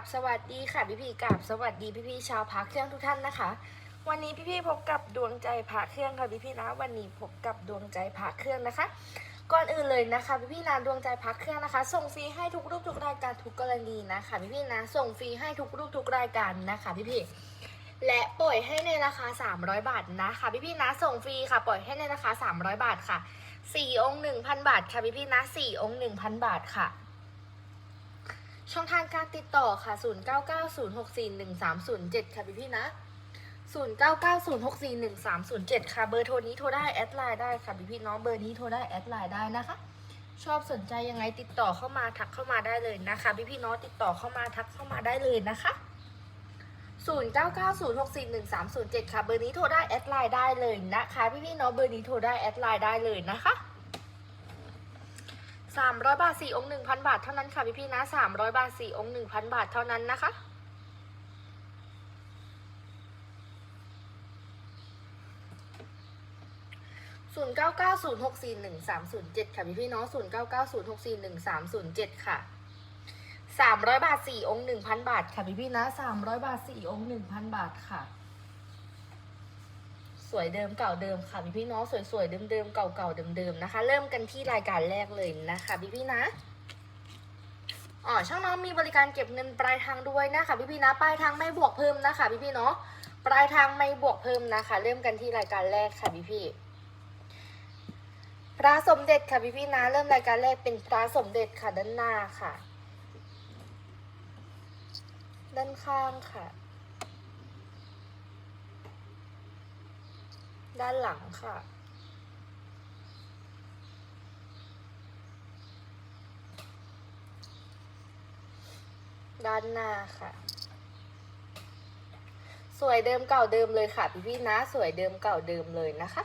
บสวัสดีค่ะพี่พี่กราบสวัสดีพี่พี่ชาวพาเครื่องทุกท่านนะคะ วันนี้พี่พี่พบกับดวงใจพาเครื่องค่ะพี่พี่นะ วันนี้พบกับดวงใจพาเครื่องนะคะ ก่อนอื่นเลยนะคะพี่พี่นะดวงใจพักเครื่องนะคะ ส่งฟรีให้ทุกรูปทุกรายการทุกกรณีนะคะพี่พี่นะส่งฟรีให้ทุกรูปทุกรายการนะคะพี่พี่และปล่อยให้ในราคา 300 บาทนะคะพี่พี่นะส่งฟรีค่ะปล่อยให้ในราคา 300 บาทค่ะ4องค์1,000 บาทค่ะพี่พี่นะ4องค์1,000 บาทค่ะ ช่องทางการติดต่อค่ะ 0990641307 ค่ะพี่พี่นะ 0990641307 ค่ะ เบอร์โทรนี้โทรได้แอดไลน์ได้ค่ะพี่พี่น้องเบอร์นี้โทรได้แอดไลน์ได้นะคะ ชอบสนใจยังไงติดต่อเข้ามาทักเข้ามาได้เลยนะคะพี่พี่น้องติดต่อเข้ามาทักเข้ามาได้เลยนะคะ0990641307 ค่ะ เบอร์นี้โทรได้แอดไลน์ได้เลยนะคะ พี่พี่น้องเบอร์นี้โทรได้แอดไลน์ได้เลยนะคะ สามร้อยบาทสี่องค์หนึ่งพันบาทเท่านั้นค่ะพี่พี่นะสามร้อยบาทสี่องค์หนึ่งพันบาทเท่านั้นนะคะศูนย์เก้าเก้าศูนย์หกสี่หนึ่งสามศูนย์เจ็ดค่ะพี่พี่น้องศูนย์เก้าเก้าศูนย์หกสี่หนึ่งสามศูนย์เจ็ดค่ะสามร้อยบาทสี่องค์หนึ่งพันบาท ค่ะพี่พี่นะสามร้อยบาทสี่องค์หนึ่งพันบาทค่ะ สวยเดิมเก่าเดิมค่ะพี่พี่น้องสวยๆเดิมๆเก่าๆเดิมๆนะคะ เริ่มกันที่รายการแรกเลยนะคะพี่พี่ๆนะอ๋อช่างน้องมีบริการเก็บเงินปลายทางด้วยนะคะพี่พี่ๆนะปลายทางไม่บวกเพิ่มนะคะพี่พี่ๆเนาะปลายทางไม่บวกเพิ่มนะคะ เริ่มกันที่รายการแรกค่ะพี่พี่ๆพระสมเด็จค่ะพี่พี่ๆนะเริ่มรายการแรกเป็นพระสมเด็จค่ะด้านหน้าค่ะ ด้านข้างค่ะ ด้านหลังค่ะ ด้านหน้าค่ะ สวยเดิมเก่าเดิมเลยค่ะพี่พี่นะ สวยเดิมเก่าเดิมเลยนะคะ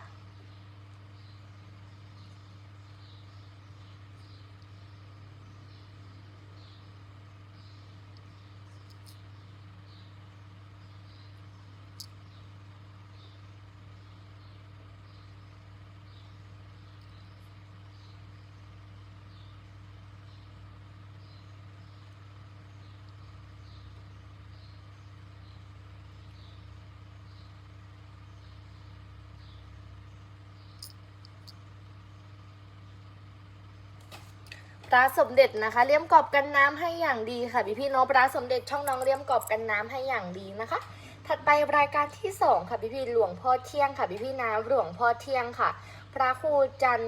พระสมเด็จนะคะเลี่ยมกรอบกันน้ำให้อย่างดีค่ะพี่พี่เน้องพระสมเด็จช่องน้องเลี่ยมกรอบกันน้ำให้อย่างดีนะคะ ถัดไปรายการที่สองค่ะพี่พี่หลวงพ่อเที่ยงค่ะพี่พี่ๆนะหลวงพ่อเที่ยงค่ะ พระครูจัน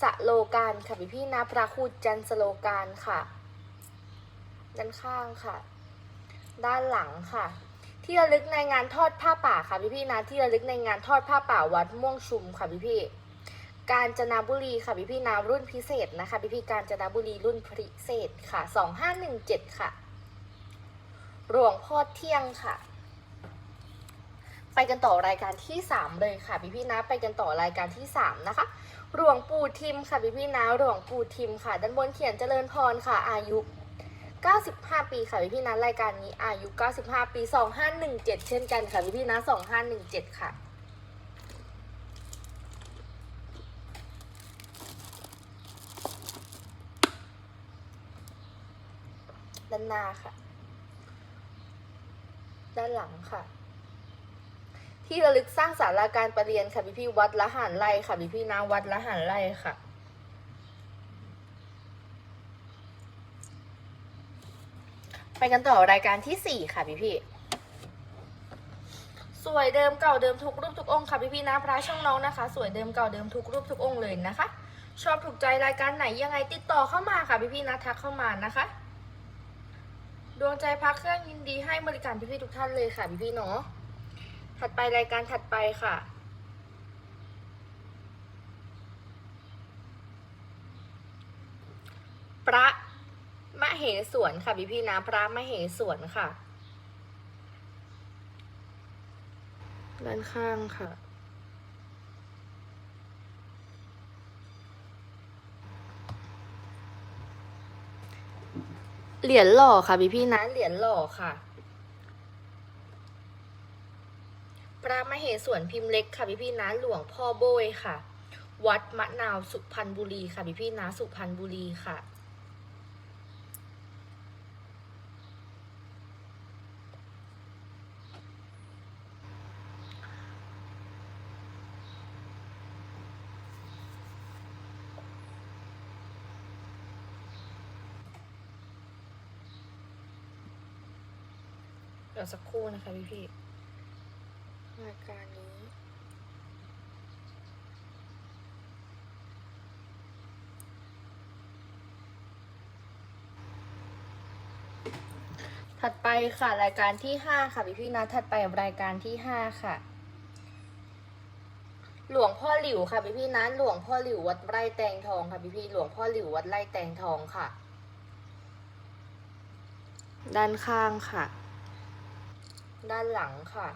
สโลการค่ะพี่พี่ๆนะพระครูจันสโลการค่ะ ด้านข้างค่ะ ด้านหลังค่ะ ที่ระลึกในงานทอดผ้าป่าค่ะพี่พี่ๆนะที่ระลึกในงานทอดผ้าป่าวัดม่วงชุมค่ะพี่พี่ กาญจนบุรีค่ะพี่พี่นารุ่นพิเศษนะคะพี่พี่กาญจนบุรีรุ่นพิเศษค่ะสองห้าหนึ่งเจ็ดค่ะ หลวงพ่อเที่ยงค่ะ ไปกันต่อรายการที่สามเลยค่ะพี่พี่นะไปกันต่อรายการที่สามนะคะหลวงปู่ทิมค่ะพี่พี่นะหลวงปู่ทิมค่ะ ด้านบนเขียนเจริญพรค่ะ อายุ 95 ปีค่ะพี่พี่นะรายการนี้อายุ 95 ปี 2517 เช่นกันค่ะพี่พี่นะ2517 ค่ะ ด้านหน้าค่ะ ด้านหลังค่ะ ที่ระลึกสร้างศาลาการประเรียนค่ะพี่พี่วัดละหารไร่ค่ะพี่พี่นะวัดละหารไร่ค่ะไปกันต่อรายการที่สี่ค่ะพี่พี่ สวยเดิมเก่าเดิมทุกรูปทุกองค์ค่ะพี่พี่นะพระช่องน้องนะคะ สวยเดิมเก่าเดิมทุกรูปทุกองค์เลยนะคะ ชอบถูกใจรายการไหนยังไงติดต่อเข้ามาค่ะพี่พี่นะทักเข้ามานะคะ ดวงใจพักเครื่องยินดีให้บริการพี่ๆทุกท่านเลยค่ะพี่ๆเนาะถัดไปรายการถัดไปค่ะ พระมะเหสวนค่ะพี่พี่ๆนะพระมะเหสวนค่ะ ด้านข้างค่ะ เหรียญหล่อค่ะพี่พี่นะเหรียญหล่อค่ะพระมเหสวนพิมพ์เล็กค่ะพี่พี่นะหลวงพ่อโบยค่ะ วัดมะนาวสุพรรณบุรีค่ะพี่พี่นะสุพรรณบุรีค่ะ ยวสักครู่นะคะพี่พี่รายการนี้ ถัดไปค่ะรายการที่ห้าค่ะพี่พี่นะ ถัดไปรายการที่ห้าค่ะ หลวงพ่อหลิวค่ะพี่พี่นะ หลวงพ่อหลิววัดไร่แตงทองค่ะพี่พี่หลวงพ่อหลิววัดไร่แตงทองค่ะ ด้านข้างค่ะ ด้านหลังค่ะ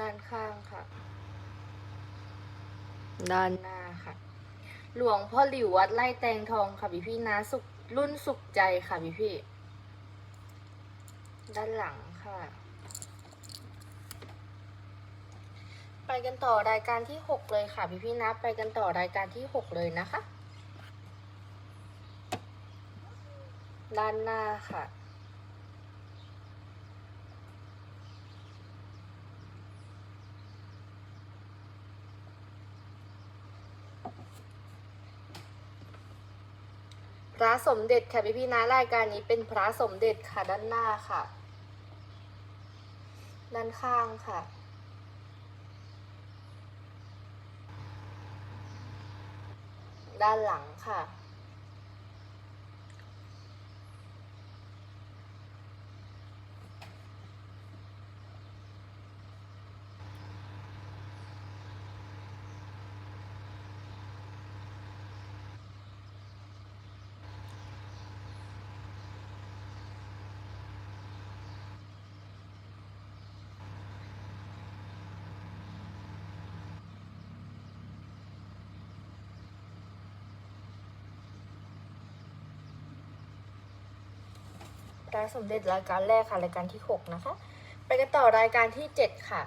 ด้านข้างค่ะ ด้านหน้าค่ะ หลวงพ่อหลิววัดไร่แตงทองค่ะพี่พี่ๆนะสุขรุ่นสุขใจค่ะพี่พี่ๆด้านหลังค่ะ ไปกันต่อรายการที่หกเลยค่ะพี่พี่ๆนะ ไปกันต่อรายการที่หกเลยนะคะ ด้านหน้าค่ะ พระสมเด็จค่ะพี่พี่นะรายการนี้เป็นพระสมเด็จค่ะด้านหน้าค่ะ ด้านข้างค่ะด้านหลังค่ะ พรสมเด็จรายการแรกค่ะรายการที่หกนะคะ ไปกันต่อรายการที่เจ็ดค่ะ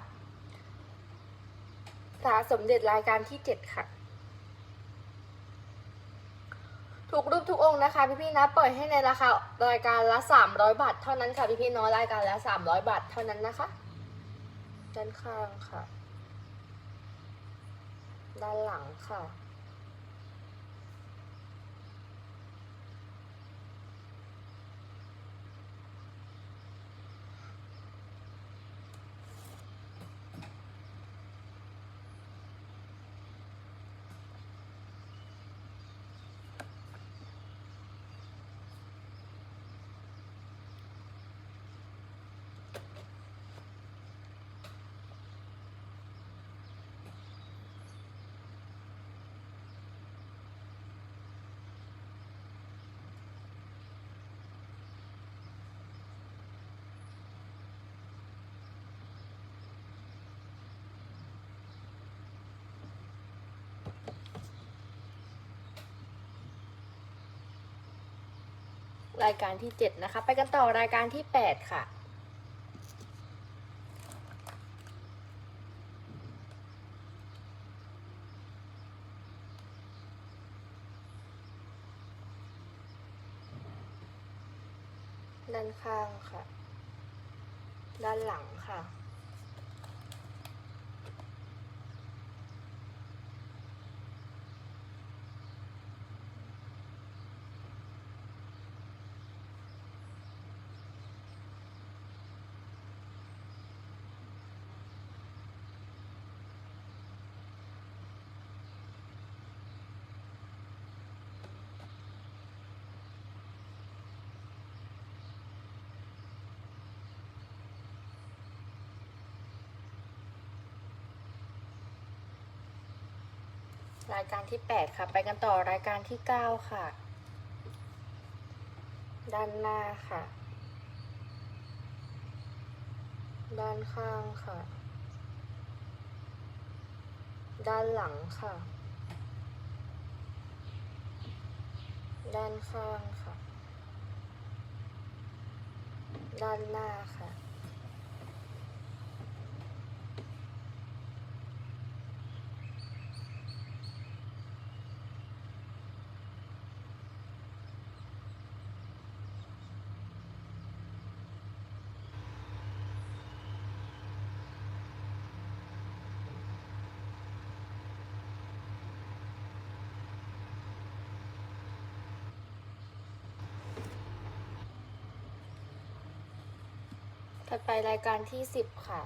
พระสมเด็จรายการที่เจ็ดค่ะทุกรูปทุกองค์นะคะพี่ๆนะปล่อยให้ในราคารายการละสามร้อยบาทเท่านั้นค่ะพี่ๆน้อยรายการละสามร้อยบาทเท่านั้นนะคะ ด้านข้างค่ะ ด้านหลังค่ะ รายการที่เจ็ดนะคะ ไปกันต่อรายการที่แปดค่ะ ด้านข้างค่ะ ด้านหลังค่ะ รายการที่แปดค่ะ ไปกันต่อรายการที่เก้าค่ะ ด้านหน้าค่ะ ด้านข้างค่ะ ด้านหลังค่ะ ด้านข้างค่ะ ด้านหน้าค่ะ ถัดไปรายการที่สิบค่ะ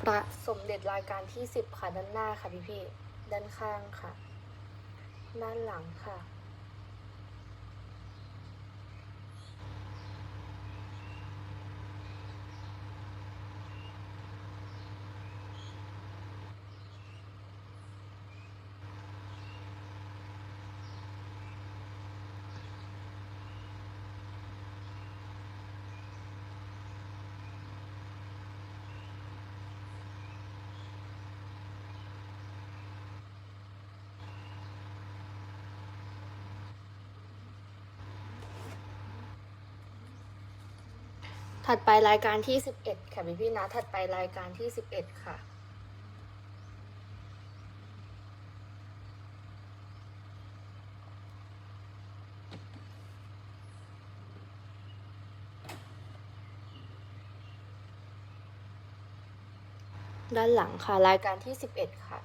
พระสมเด็จรายการที่สิบค่ะ ด้านหน้าค่ะพี่พี่ด้านข้างค่ะ ด้านหลังค่ะ ถัดไปรายการที่สิบเอ็ดค่ะพี่พี่นะ ถัดไปรายการที่สิบเอ็ดค่ะ ด้านหลังค่ะ รายการที่สิบเอ็ดค่ะ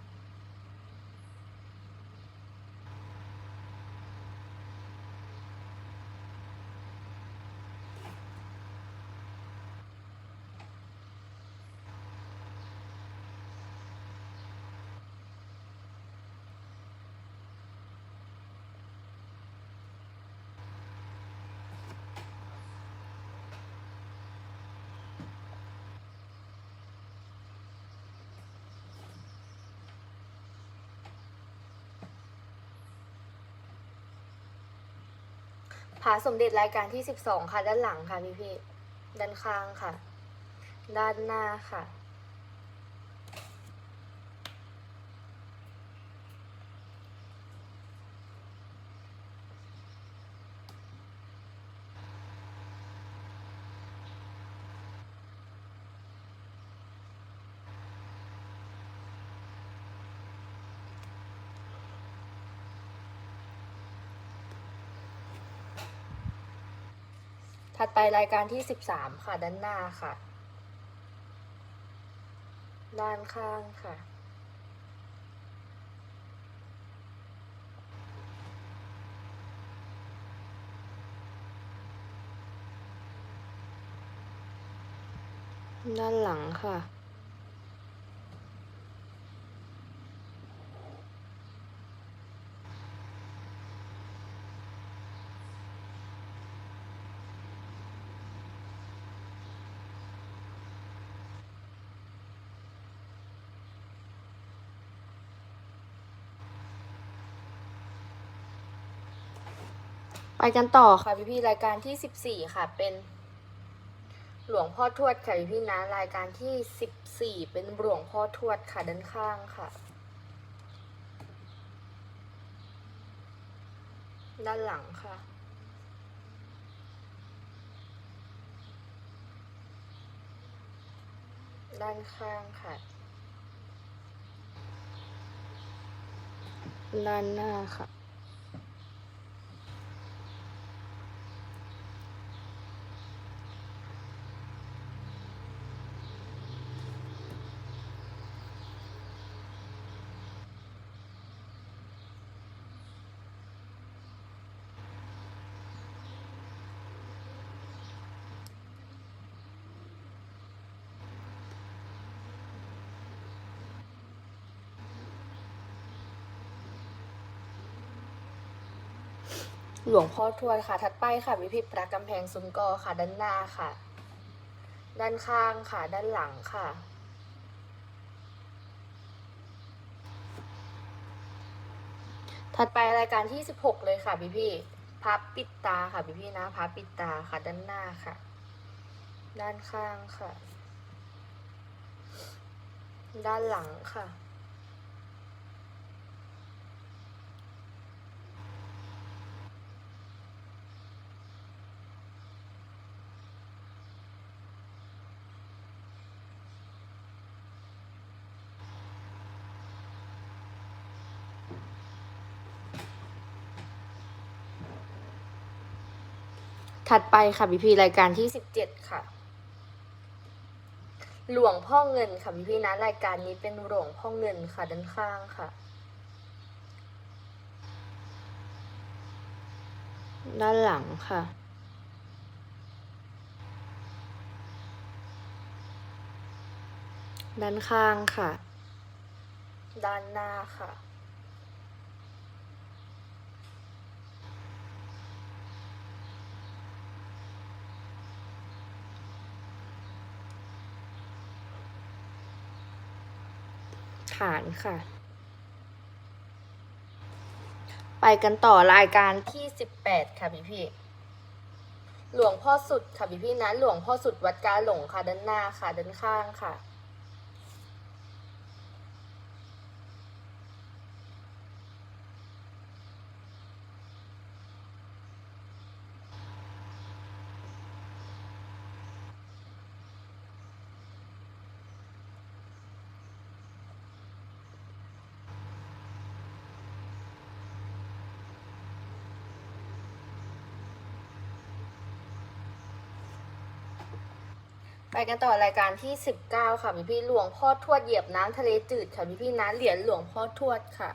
สมเด็จรายการที่สิบสองค่ะ ด้านหลังค่ะพี่พี่ๆด้านข้างค่ะ ด้านหน้าค่ะ ถัดไปรายการที่สิบสามค่ะ ด้านหน้าค่ะ ด้านข้างค่ะ ด้านหลังค่ะ ไปกันต่อค่ะพี่พี่ๆรายการที่สิบสี่ค่ะเป็นหลวงพ่อทวดค่ะพี่พี่นะรายการที่สิบสี่เป็นหลวงพ่อทวดค่ะด้านข้างค่ะ ด้านหลังค่ะด้านข้างค่ะ ด้านหน้าค่ะ หลวงพ่อทวดค่ะ ถัดไปค่ะวิพิพระกำแพงซุ้มกอค่ะ ด้านหน้าค่ะ ด้านข้างค่ะ ด้านหลังค่ะ ถัดไปรายการที่สิบหกเลยค่ะพี่พี่พับปิดตาค่ะพี่พี่นะพับปิดตาค่ะ ด้านหน้าค่ะ ด้านข้างค่ะ ด้านหลังค่ะ ถัดไปค่ะพี่พีรายการที่สิบเจ็ดค่ะ หลวงพ่อเงินค่ะพี่พีนะรายการนี้เป็นหลวงพ่อเงินค่ะด้านข้างค่ะ ด้านหลังค่ะด้านข้างค่ะ ด้านหน้าค่ะ ฐานค่ะ ไปกันต่อรายการที่สิบแปดค่ะพี่พี่หลวงพ่อสุดค่ะพี่พี่นะหลวงพ่อสุดวัดกาหลงค่ะด้านหน้าค่ะด้านข้างค่ะ ไปกันต่อรายการที่ 19 ค่ะพี่พี่หลวงพ่อทวดเหยียบน้ำทะเลจืดค่ะพี่พี่นะเหรียญหลวงพ่อทวดค่ะ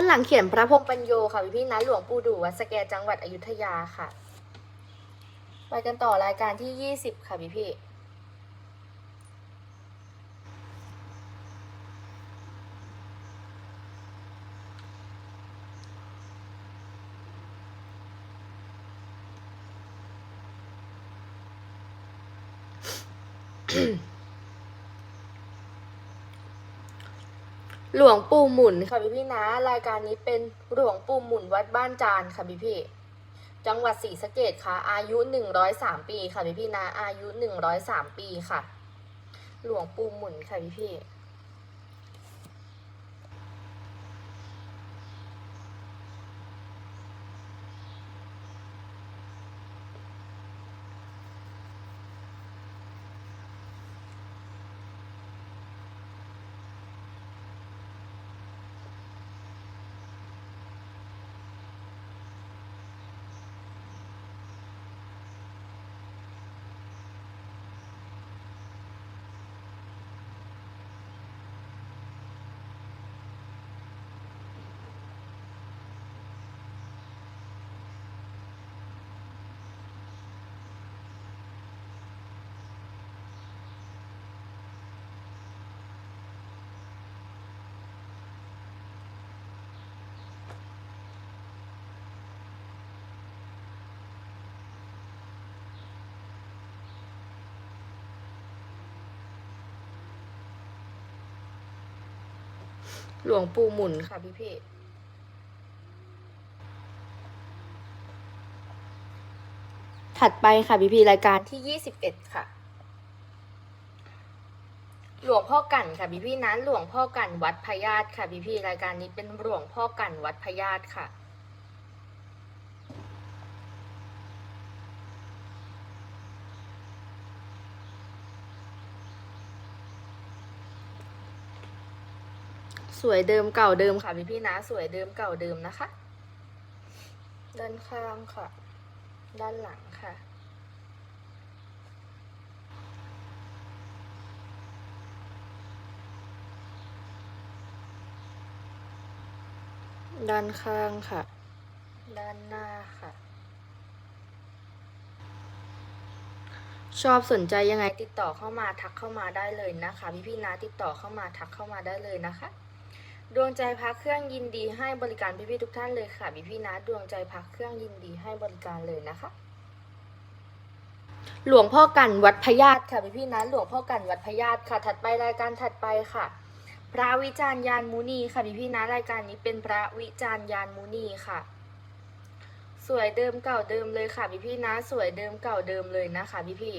านหลังเขียนพระพรมปัญโยค่ะพี่พี่นะหลวงปู่ดูวัดสแกจังหวัดอยุธยาค่ะ ไปกันต่อรายการที่ยี่สิบค่ะพี่พี่ หลวงปู่หมุนค่ะพี่พี่นะ รายการนี้เป็นหลวงปู่หมุนวัดบ้านจานค่ะพี่พี่จังหวัดศรีสะเกดค่ะ อายุหนึ่งร้อยสามปีค่ะพี่พี่นะ อายุหนึ่งร้อยสามปีค่ะ หลวงปู่หมุนค่ะพี่พี่ หลวงปู่หมุนค่ะพี่พี่ถัดไปค่ะพี่พี่รายการที่ยี่สิบเอ็ดค่ะ หลวงพ่อกันค่ะพี่พี่นั้นหลวงพ่อกันวัดพญาตค่ะพี่พี่รายการนี้เป็นหลวงพ่อกันวัดพญาตค่ะ สวยเดิมเก่าเดิมค่ะพี่พี่นะสวยเดิมเก่าเดิมนะคะ ด้านข้างค่ะ ด้านหลังค่ะ ด้านข้างค่ะ ด้านหน้าค่ะชอบสนใจยังไงติดต่อเข้ามาทักเข้ามาได้เลยนะคะ พี่พี่นะติดต่อเข้ามาทักเข้ามาได้เลยนะคะ ดวงใจพักเครื่องยินดีให้บริการพี่ๆทุกท่านเลยค่ะพี่พี่นะดวงใจพักเครื่องยินดีให้บริการเลยนะคะ หลวงพ่อกันวัดพญาตค่ะพี่พี่นะหลวงพ่อกันวัดพญาตค่ะ ถัดไปรายการถัดไปค่ะ พระวิจารณ์ยานมุนีค่ะพี่พี่นะรายการนี้เป็นพระวิจารณ์ยานมุนีค่ะ สวยเดิมเก่าเดิมเลยค่ะพี่พี่นะ สวยเดิมเก่าเดิมเลยนะคะพี่พี่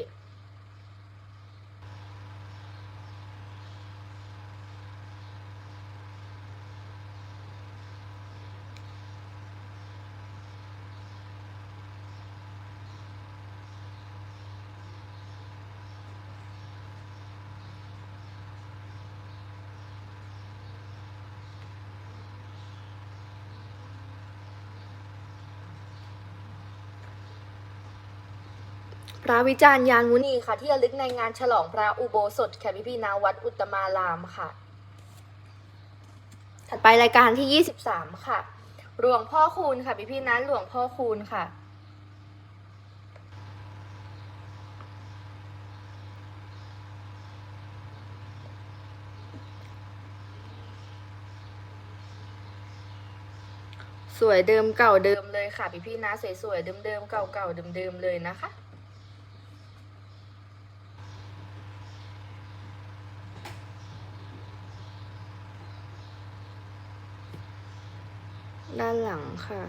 พระวิจารณ์ยานมุนีค่ะ ที่ระลึกในงานฉลองพระอุโบสถค่ะพี่พี่ๆนาวัดอุตมารามค่ะ ถัดไปรายการที่ 23 ค่ะ หลวงพ่อคูณค่ะพี่พี่นั้นหลวงพ่อคูณค่ะสวยเดิมเก่าเดิมเลยค่ะ พี่พี่นะสวยๆเดิมๆเก่าๆเดิมๆเลยนะคะ ด้านหลังค่ะ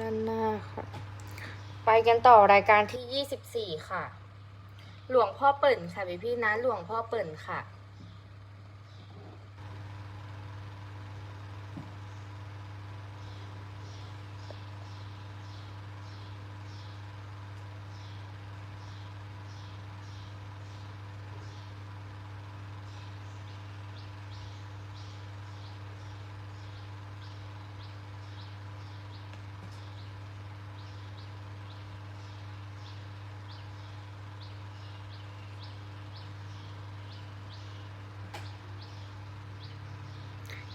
ด้านหน้าค่ะ กันต่อรายการที่ 24 ค่ะ หลวงพ่อเปิ่นค่ะพี่พี่นะ หลวงพ่อเปิ่นค่ะ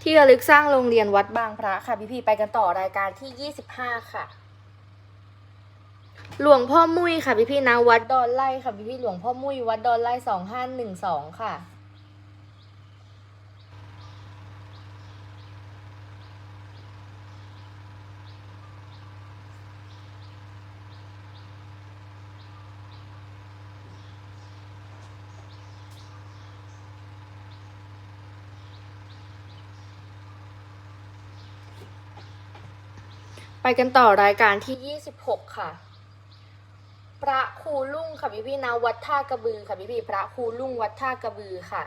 ที่ระลึกสร้างโรงเรียนวัดบางพระค่ะพี่พี่ไปกันต่อรายการที่ 25 ค่ะ หลวงพ่อมุ้ยค่ะพี่พี่นะวัดดอนไล่ค่ะพี่พี่หลวงพ่อมุ้ยวัดดอนไล่สองห้าหนึ่งสองค่ะ ไปกันต่อรายการที่ 26 ค่ะ พระครูลุ่งค่ะพี่พี่นะวัดท่ากระบือค่ะพี่พี่พระครูลุ่งวัดท่ากระบือค่ะ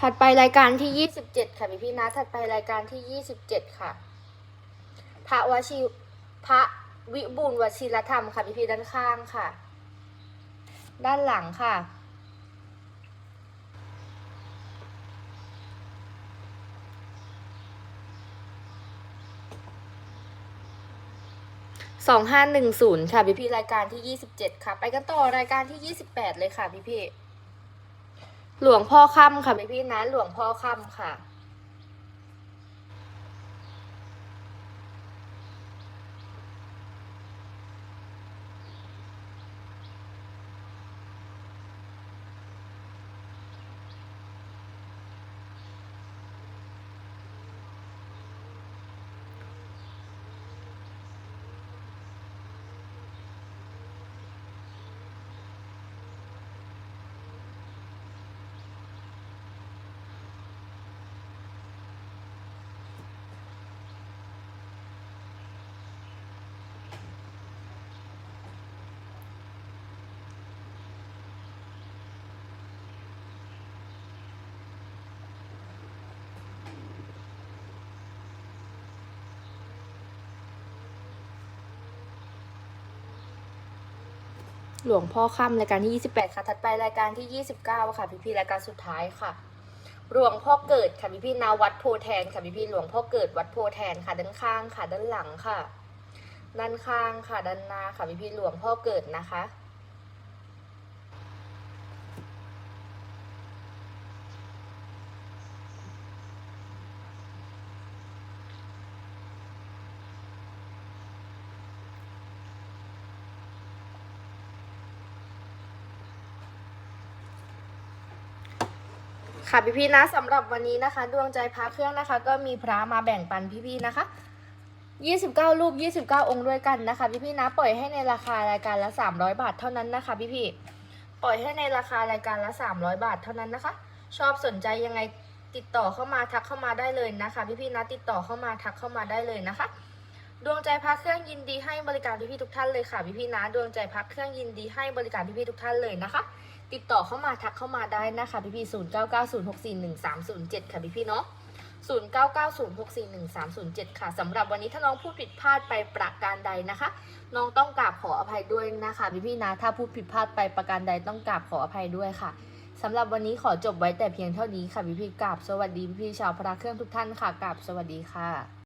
ถัดไปรายการที่ 27 ค่ะพี่พี่นะถัดไปรายการที่ 27 ค่ะ พระวชิพระ วิบูลย์วชิรธรรมค่ะพี่พี่ด้านข้างค่ะ ด้านหลังค่ะ สองห้าหนึ่งศูนย์ค่ะพี่พี่รายการที่ยี่สิบเจ็ดค่ะ ไปกันต่อรายการที่ยี่สิบแปดเลยค่ะพี่พี่หลวงพ่อค่ำค่ะพี่พี่นะ หลวงพ่อค่ำค่ะ หลวงพ่อค่ำรายการที่ 28 ค่ะ ถัดไปรายการที่ 29 ค่ะพี่พี่รายการสุดท้ายค่ะ หลวงพ่อเกิดค่ะพี่พี่นาวัดโพแทนค่ะพี่พี่หลวงพ่อเกิดวัดโพแทนค่ะด้านข้างค่ะด้านหลังค่ะ ด้านข้างค่ะด้านหน้าค่ะพี่พี่หลวงพ่อเกิดนะคะ ค่ะพี่ๆนะสำหรับวันนี้นะคะ ดวงใจพระเครื่องนะคะ ก็มีพระมาแบ่งปันพี่ๆนะคะ29 รูป 29 องค์ด้วยกันนะคะ พี่ๆนะปล่อยให้ในราคารายการละ 300 บาทเท่านั้นนะคะ พี่ๆปล่อยให้ในราคารายการละ 300 บาทเท่านั้นนะคะ ชอบสนใจยังไงติดต่อเข้ามาทักเข้ามาได้เลยนะคะ พี่ๆนะติดต่อเข้ามาทักเข้ามาได้เลยนะคะ ดวงใจพักเครื่องยินดีให้บริการพี่ๆทุกท่านเลยค่ะ พี่ๆนะดวงใจพักเครื่องยินดีให้บริการพี่ๆทุกท่านเลยนะคะ ติดต่อเข้ามาทักเข้ามาได้นะคะพี่พี่ศูนย์เก้าเก้าศูนย์หกสี่หนึ่งสามศูนย์เจ็ดค่ะพี่พี่เนาะศูนย์เก้าเก้าศูนย์หกสี่หนึ่งสามศูนย์เจ็ดค่ะสำหรับวันนี้ถ้าน้องพูดผิดพลาดไปประการใดนะคะ น้องต้องกราบขออภัยด้วยนะคะพี่พี่นะถ้าพูดผิดพลาดไปประการใดต้องกราบขออภัยด้วยค่ะสำหรับวันนี้ขอจบไว้แต่เพียงเท่านี้ค่ะพี่พี่กราบสวัสดีพี่พี่ชาวพระเครื่องทุกท่านค่ะกราบสวัสดีค่ะ